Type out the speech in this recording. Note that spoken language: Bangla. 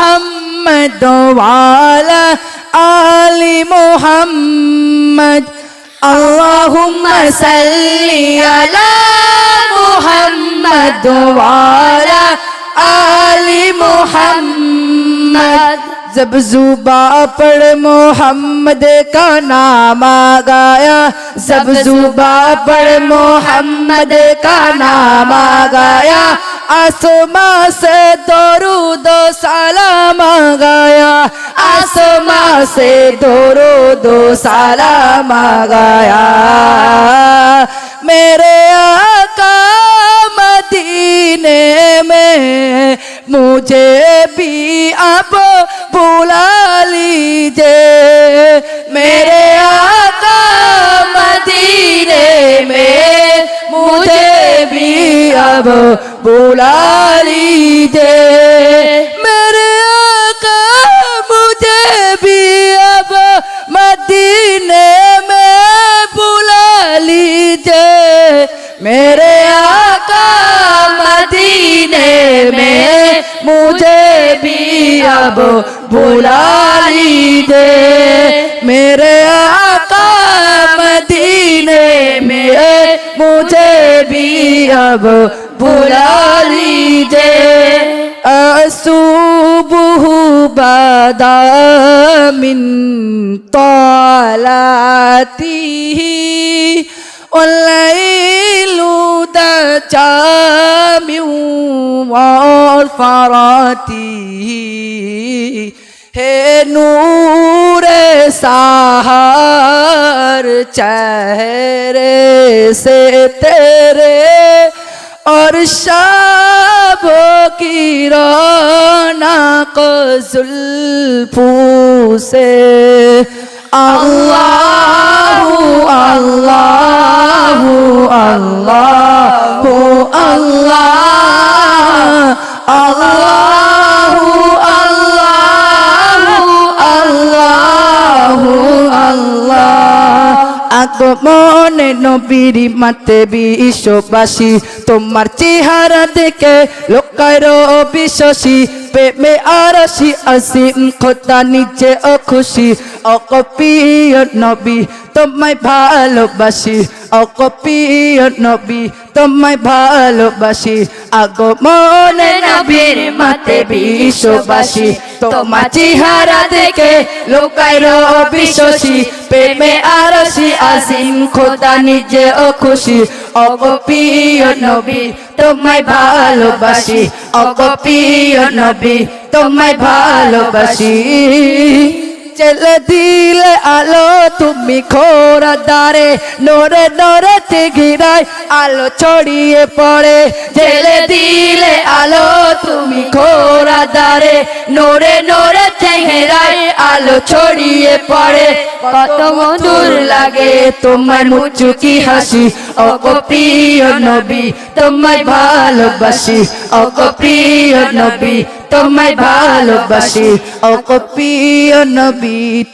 मोहम्मद वाला आलि मोहम्मद अल्लाहुम्मा सल्लि अला मोहम्मद वाला आलि मोहम्मद जब जुबा पर मोहम्मद का नाम आ गया, जब जुबा पर मोहम्मद का नाम आ गया आसमां से दरूद सलाम गया। आसमां से दरूद सलाम गया। मेरे आका मदीने में मुझे भी अब बुला लीजिए। मेरे आका मदीने में मुझे भी अब بلا لیجے میرے آقا مجھے بھی اب مدینے میں بلا لیجے میرے آقا مدینے میں مجھے بھی اب بلا لیجے میرے آقا مدینے میں مجھے بھی اب بلا لیجے اصوبہ بادا من طالاته الليل دجا من وفراته ہے نور سہار، چہرے سے تیرے অর্ষাব কিরণাক জুলফুসে আল্লাহু আল্লাহ আগমনে নবীর মাতে বিশ্ববাসী। তোমার চেহারা দেখে লোকার বিশ্বাসী প্রেমে আরশি আসিম খোদা নিচে অখুশি। অকপিয় নবী, তোমায় ভালোবাসি। অকপিয় নবী, তোমায় ভালোবাসি। আগমনে নবীর মাতে বিশ্ববাসী। তোমার চেহারা দেখে প্রেমে আসিম খোদা নিজে ও খুশি নবী, তোমায় ভালোবাসি। অগপিয় নবী, তোমায় ভালোবাসি। চলে দিলে আলো, তুমি খোরা দারে নোরে নোরে ঘিরায় আলো ছড়িয়ে পড়ে। জেলে দিলে আলো, তুমি খোরা দারে নোরে নোরে চেহারায় আলো ছড়িয়ে পড়ে। কত মধুর লাগে তোমার মুচুকি হাসি। অকপ্রিয় নবী, তোমায় ভালোবাসি। অকপ্রিয় নবী, তোমায় ভালোবাসি। অকপ্রিয় নবী